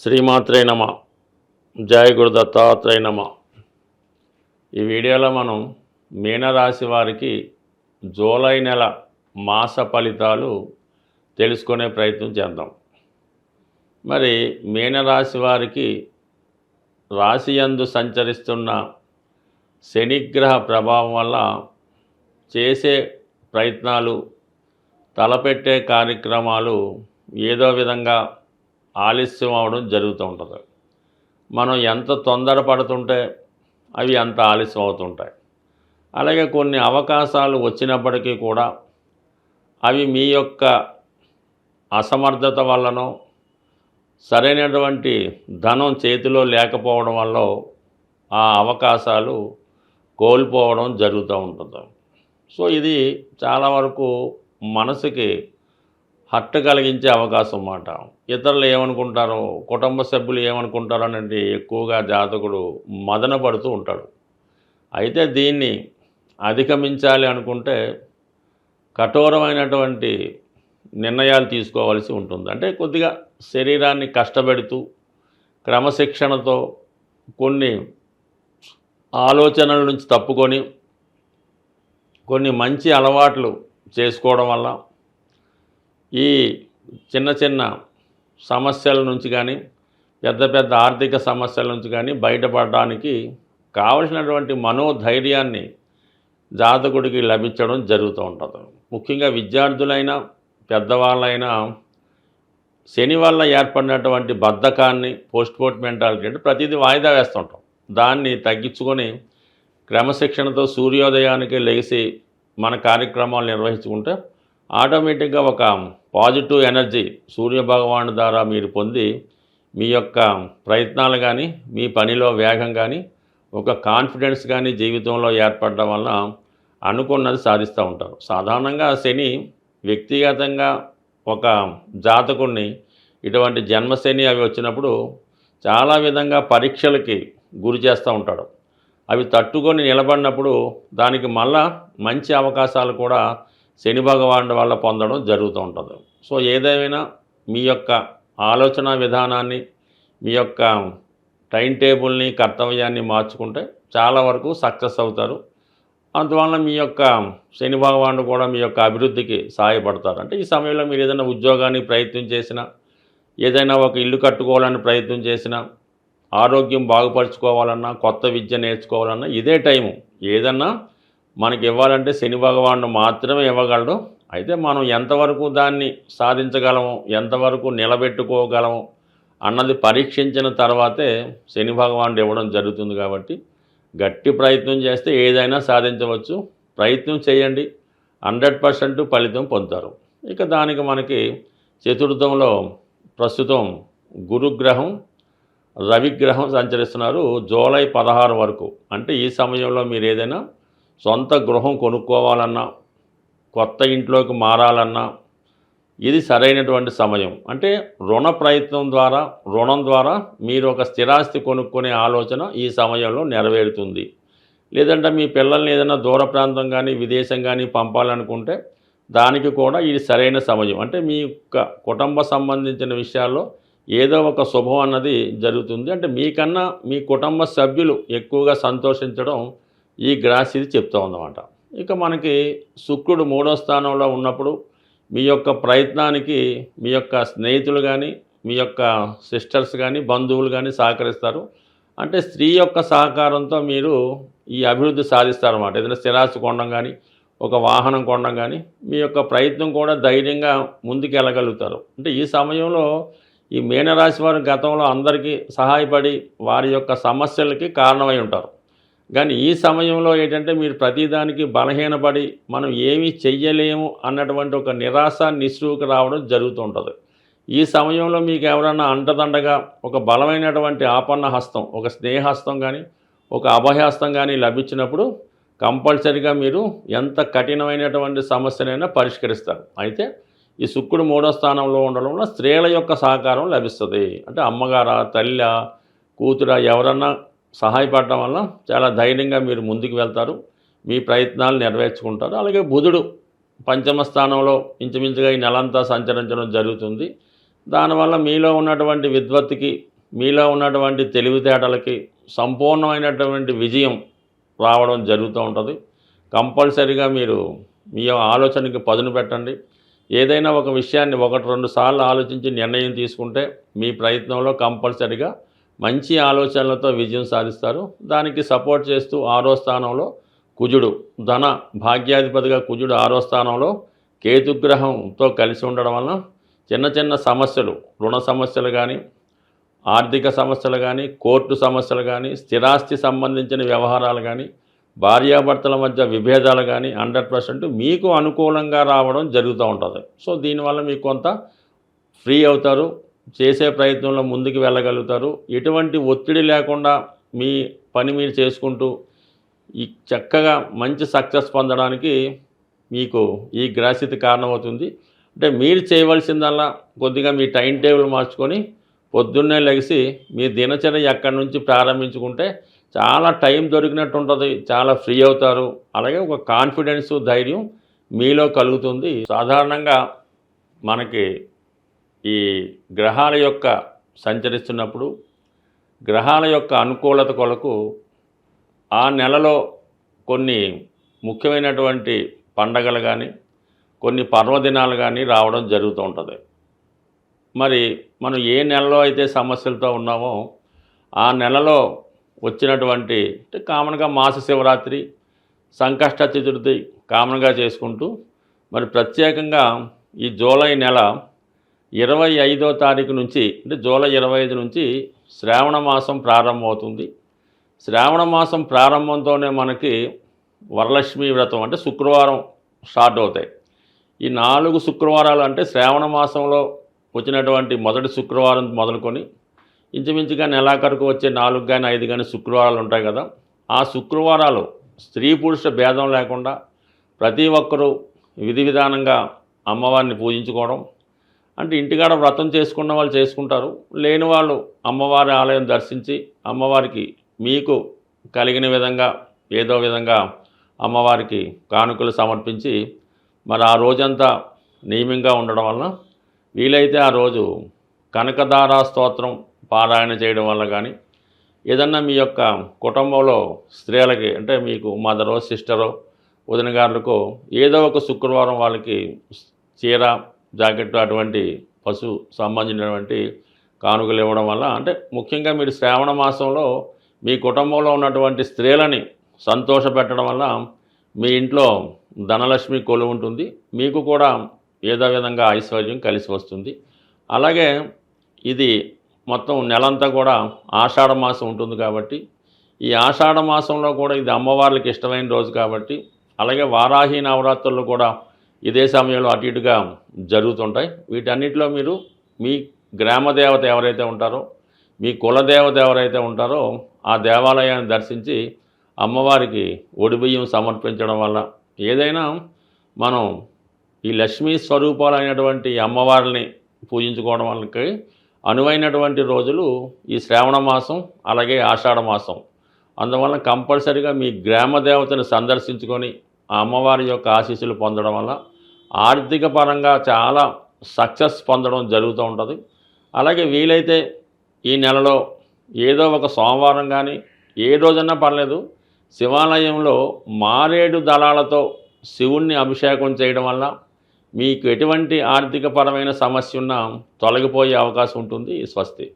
శ్రీమాత్రే నమ. జయ దత్తాత్రేయ నమ. ఈ వీడియోలో మనం మీనరాశి వారికి జూలై నెల మాస ఫలితాలు తెలుసుకునే ప్రయత్నం చేద్దాం. మరి మీనరాశి వారికి రాశి యందు సంచరిస్తున్న శనిగ్రహ ప్రభావం వల్ల చేసే ప్రయత్నాలు తలపెట్టే కార్యక్రమాలు ఏదో విధంగా ఆలస్యం అవడం జరుగుతూ ఉంటుంది. మనం ఎంత తొందరపడుతుంటే అవి అంత ఆలస్యం అవుతుంటాయి. అలాగే కొన్ని అవకాశాలు వచ్చినప్పటికీ కూడా అవి మీ యొక్క అసమర్థత వల్లనో సరైనటువంటి ధనం చేతిలో లేకపోవడం వల్ల ఆ అవకాశాలు కోల్పోవడం జరుగుతూ ఉంటుంది. సో ఇది చాలా వరకు మనసుకి హర్ట్ కలిగించే అవకాశం అన్నమాట. ఇతరులు ఏమనుకుంటారో కుటుంబ సభ్యులు ఏమనుకుంటారో అనేది ఎక్కువగా జాతకుడు మదన పడుతూ ఉంటాడు. అయితే దీన్ని అధిగమించాలి అనుకుంటే కఠోరమైనటువంటి నిర్ణయాలు తీసుకోవాల్సి ఉంటుంది. అంటే కొద్దిగా శరీరాన్ని కష్టపెడుతూ క్రమశిక్షణతో కొన్ని ఆలోచనల నుంచి తప్పుకొని కొన్ని మంచి అలవాట్లు చేసుకోవడం వల్ల ఈ చిన్న చిన్న సమస్యల నుంచి కానీ పెద్ద పెద్ద ఆర్థిక సమస్యల నుంచి కానీ బయటపడడానికి కావలసినటువంటి మనోధైర్యాన్ని జాతకుడికి లభించడం జరుగుతూ ఉంటుంది. ముఖ్యంగా విద్యార్థులైనా పెద్దవాళ్ళైనా శని వల్ల ఏర్పడినటువంటి బద్ధకాన్ని పోస్ట్పోర్ట్ మెంటాలిటీ అంటే ప్రతిదీ వాయిదా వేస్తుంటాం. దాన్ని తగ్గించుకొని క్రమశిక్షణతో సూర్యోదయానికి లేచి మన కార్యక్రమాలు నిర్వహించుకుంటే ఆటోమేటిక్గా ఒక పాజిటివ్ ఎనర్జీ సూర్యభగవాను ద్వారా మీరు పొంది మీ యొక్క ప్రయత్నాలు కానీ మీ పనిలో వేగం కానీ ఒక కాన్ఫిడెన్స్ కానీ జీవితంలో ఏర్పడడం వల్ల అనుకున్నది సాధిస్తూ ఉంటారు. సాధారణంగా శని వ్యక్తిగతంగా ఒక జాతకుణ్ణి ఇటువంటి జన్మశని అవి వచ్చినప్పుడు చాలా విధంగా పరీక్షలకి గురి చేస్తూ ఉంటాడు. అవి తట్టుకొని నిలబడినప్పుడు దానికి మళ్ళా మంచి అవకాశాలు కూడా శని భగవానుడి వల్ల పొందడం జరుగుతూ ఉంటుంది. సో ఏదేమైనా మీ యొక్క ఆలోచన విధానాన్ని మీ యొక్క టైం టేబుల్ని కర్తవ్యాన్ని మార్చుకుంటే చాలా వరకు సక్సెస్ అవుతారు. అందువల్ల మీ యొక్క శని భగవానుడు కూడా మీ యొక్క అభివృద్ధికి సహాయపడతారు. అంటే ఈ సమయంలో మీరు ఏదైనా ఉద్యోగానికి ప్రయత్నం చేసినా ఏదైనా ఒక ఇల్లు కట్టుకోవాలని ప్రయత్నం చేసినా ఆరోగ్యం బాగుపరుచుకోవాలన్నా కొత్త విద్య నేర్చుకోవాలన్నా ఇదే టైము. ఏదన్నా మనకి ఇవ్వాలంటే శని భగవానుడు మాత్రమే ఇవ్వగలడు. అయితే మనం ఎంతవరకు దాన్ని సాధించగలము? ఎంతవరకు నిలబెట్టుకోగలము? అన్నది పరీక్షించిన తర్వాతే శని భగవానుడు ఇవ్వడం జరుగుతుంది కాబట్టి గట్టి ప్రయత్నం చేస్తే ఏదైనా సాధించవచ్చు. ప్రయత్నం చేయండి. హండ్రెడ్ పర్సెంట్ ఫలితం పొందుతారు. ఇక దానికి మనకి చతుర్థంలో ప్రస్తుతం గురుగ్రహం రవిగ్రహం సంచరిస్తున్నారు జూలై పదహారు వరకు. అంటే ఈ సమయంలో మీరు ఏదైనా సొంత గృహం కొనుక్కోవాలన్నా కొత్త ఇంట్లోకి మారాలన్నా ఇది సరైనటువంటి సమయం. అంటే రుణ ప్రయత్నం ద్వారా రుణం ద్వారా మీరు ఒక స్థిరాస్తి కొనుక్కునే ఆలోచన ఈ సమయంలో నెరవేరుతుంది. లేదంటే మీ పిల్లల్ని ఏదైనా దూర ప్రాంతం కానీ విదేశం కానీ పంపాలనుకుంటే దానికి కూడా ఇది సరైన సమయం. అంటే మీ యొక్క కుటుంబ సంబంధించిన విషయాల్లో ఏదో ఒక శుభం అన్నది జరుగుతుంది. అంటే మీకన్నా మీ కుటుంబ సభ్యులు ఎక్కువగా సంతోషించడం ఈ గ్రాస్ ఇది చెప్తా ఉందన్నమాట. ఇక మనకి శుక్రుడు మూడో స్థానంలో ఉన్నప్పుడు మీ యొక్క ప్రయత్నానికి మీ యొక్క స్నేహితులు కానీ మీ యొక్క సిస్టర్స్ కానీ బంధువులు కానీ సహకరిస్తారు. అంటే స్త్రీ యొక్క సహకారంతో మీరు ఈ అభివృద్ధి సాధిస్తారన్నమాట. ఏదైనా స్థిరాస్తి కొనడం కానీ ఒక వాహనం కొనడం కానీ మీ యొక్క ప్రయత్నం కూడా ధైర్యంగా ముందుకు వెళ్ళగలుగుతారు అంటే ఈ సమయంలో ఈ మీనరాశి వారు గతంలో అందరికీ సహాయపడి వారి యొక్క సమస్యలకి కారణమై ఉంటారు. కానీ ఈ సమయంలో ఏంటంటే మీరు ప్రతిదానికి బలహీనపడి మనం ఏమీ చెయ్యలేము అన్నటువంటి ఒక నిరాశ నిస్సుకు రావడం జరుగుతుంటుంది ఈ సమయంలో మీకు ఎవరన్నా అంటదండగా ఒక బలమైనటువంటి ఆపన్న హస్తం ఒక స్నేహహస్తం కానీ ఒక అభయహస్తం కానీ లభించినప్పుడు కంపల్సరిగా మీరు ఎంత కఠినమైనటువంటి సమస్యనైనా పరిష్కరిస్తారు. అయితే ఈ శుక్రుడు మూడో స్థానంలో ఉండడం వల్ల స్త్రీల యొక్క సహకారం లభిస్తుంది. అంటే అమ్మగారా తల్లి కూతురా ఎవరన్నా సహాయపడటం వల్ల చాలా ధైర్యంగా మీరు ముందుకు వెళ్తారు. మీ ప్రయత్నాలు నెరవేర్చుకుంటారు. అలాగే బుధుడు పంచమ స్థానంలో ఇంచుమించుగా ఈ నెలంతా సంచరించడం జరుగుతుంది. దానివల్ల మీలో ఉన్నటువంటి విద్వత్తుకి మీలో ఉన్నటువంటి తెలివితేటలకి సంపూర్ణమైనటువంటి విజయం రావడం జరుగుతూ ఉంటుంది. కంపల్సరీగా మీరు మీ ఆలోచనకి పదును పెట్టండి. ఏదైనా ఒక విషయాన్ని ఒకటి రెండు సార్లు ఆలోచించి నిర్ణయం తీసుకుంటే మీ ప్రయత్నంలో కంపల్సరీగా మంచి ఆలోచనలతో విజయం సాధిస్తారు. దానికి సపోర్ట్ చేస్తూ ఆరో స్థానంలో కుజుడు ధన భాగ్యాధిపతిగా కుజుడు ఆరో స్థానంలో కేతుగ్రహంతో కలిసి ఉండడం వలన చిన్న చిన్న సమస్యలు రుణ సమస్యలు కానీ ఆర్థిక సమస్యలు కానీ కోర్టు సమస్యలు కానీ స్థిరాస్తి సంబంధించిన వ్యవహారాలు కానీ భార్యాభర్తల మధ్య విభేదాలు కానీ హండ్రెడ్ పర్సెంట్ మీకు అనుకూలంగా రావడం జరుగుతూ ఉంటుంది. సో దీనివల్ల మీకు కొంత ఫ్రీ అవుతారు. చేసే ప్రయత్నంలో ముందుకు వెళ్ళగలుగుతారు. ఎటువంటి ఒత్తిడి లేకుండా మీ పని మీరు చేసుకుంటూ ఈ చక్కగా మంచి సక్సెస్ పొందడానికి మీకు ఈ గ్రాసిత కారణమవుతుంది. అంటే మీరు చేయవలసిందల్లా కొద్దిగా మీ టైం టేబుల్ మార్చుకొని పొద్దున్నే లెగిసి మీ దినచర్య ఎక్కడి నుంచి ప్రారంభించుకుంటే చాలా టైం దొరికినట్టు ఉంటుంది. చాలా ఫ్రీ అవుతారు. అలాగే ఒక కాన్ఫిడెన్స్ ధైర్యం మీలో కలుగుతుంది. సాధారణంగా మనకి ఈ గ్రహాల యొక్క సంచరిస్తున్నప్పుడు గ్రహాల యొక్క అనుకూలత కొరకు ఆ నెలలో కొన్ని ముఖ్యమైనటువంటి పండగలు కానీ కొన్ని పర్వదినాలు కానీ రావడం జరుగుతూ ఉంటుంది. మరి మనం ఏ నెలలో అయితే సమస్యలతో ఉన్నామో ఆ నెలలో వచ్చినటువంటి అంటే కామన్గా మాస శివరాత్రి సంకష్ట చతుర్థి కామన్గా చేసుకుంటూ మరి ప్రత్యేకంగా ఈ జూలై నెల ఇరవై ఐదో తారీఖు నుంచి అంటే జూలై ఇరవై ఐదు నుంచి శ్రావణ మాసం ప్రారంభమవుతుంది. శ్రావణ మాసం ప్రారంభంతోనే మనకి వరలక్ష్మి వ్రతం అంటే శుక్రవారం స్టార్ట్ అవుతాయి. ఈ నాలుగు శుక్రవారాలు అంటే శ్రావణ మాసంలో వచ్చినటువంటి మొదటి శుక్రవారం మొదలుకొని ఇంచుమించుగా నెలాఖరుకు వచ్చే నాలుగు కానీ ఐదు కానీ శుక్రవారాలు ఉంటాయి కదా. ఆ శుక్రవారాలు స్త్రీ పురుష భేదం లేకుండా ప్రతి ఒక్కరూ విధి విధానంగా అమ్మవారిని పూజించుకోవడం అంటే ఇంటికాడ వ్రతం చేసుకున్న వాళ్ళు చేసుకుంటారు. లేని వాళ్ళు అమ్మవారి ఆలయం దర్శించి అమ్మవారికి మీకు కలిగిన విధంగా ఏదో విధంగా అమ్మవారికి కానుకలు సమర్పించి మరి ఆ రోజంతా నియమంగా ఉండడం వలన వీలైతే ఆ రోజు కనకదారా స్తోత్రం పారాయణ చేయడం వల్ల కానీ ఏదన్నా మీ యొక్క కుటుంబంలో స్త్రీలకి అంటే మీకు మదరో సిస్టరో వదిన గారులకు ఏదో ఒక శుక్రవారం వాళ్ళకి చీర జాకెట్ అటువంటి పశు సంబంధించినటువంటి కానుకలు ఇవ్వడం వల్ల అంటే ముఖ్యంగా మీరు శ్రావణ మాసంలో మీ కుటుంబంలో ఉన్నటువంటి స్త్రీలని సంతోషపెట్టడం వల్ల మీ ఇంట్లో ధనలక్ష్మి కొలు ఉంటుంది. మీకు కూడా ఏదో విధంగా ఐశ్వర్యం కలిసి వస్తుంది. అలాగే ఇది మొత్తం నెలంతా కూడా ఆషాఢ మాసం ఉంటుంది కాబట్టి ఈ ఆషాఢ మాసంలో కూడా ఇది అమ్మవార్లకి ఇష్టమైన రోజు కాబట్టి అలాగే వారాహి నవరాత్రులు కూడా ఇదే సమయంలో అటు ఇటుగా జరుగుతుంటాయి. వీటన్నిటిలో మీరు మీ గ్రామ దేవత ఎవరైతే ఉంటారో మీ కులదేవత ఎవరైతే ఉంటారో ఆ దేవాలయాన్ని దర్శించి అమ్మవారికి ఒడిబియ్యం సమర్పించడం వల్ల ఏదైనా మనం ఈ లక్ష్మీ స్వరూపాలైనటువంటి అమ్మవారిని పూజించుకోవడం వల్లకి అనువైనటువంటి రోజులు ఈ శ్రావణ మాసం అలాగే ఆషాఢ మాసం. అందువల్ల కంపల్సరిగా మీ గ్రామ దేవతను సందర్శించుకొని ఆ అమ్మవారి యొక్క ఆశీస్సులు పొందడం వల్ల ఆర్థిక పరంగా చాలా సక్సెస్ పొందడం జరుగుతూ ఉంటుంది. అలాగే వీలైతే ఈ నెలలో ఏదో ఒక సోమవారం కానీ ఏ రోజన్నా పర్లేదు శివాలయంలో మారేడు దళాలతో శివుణ్ణి అభిషేకం చేయడం వల్ల మీకు ఎటువంటి ఆర్థికపరమైన సమస్య ఉన్నా తొలగిపోయే అవకాశం ఉంటుంది. స్వస్తి.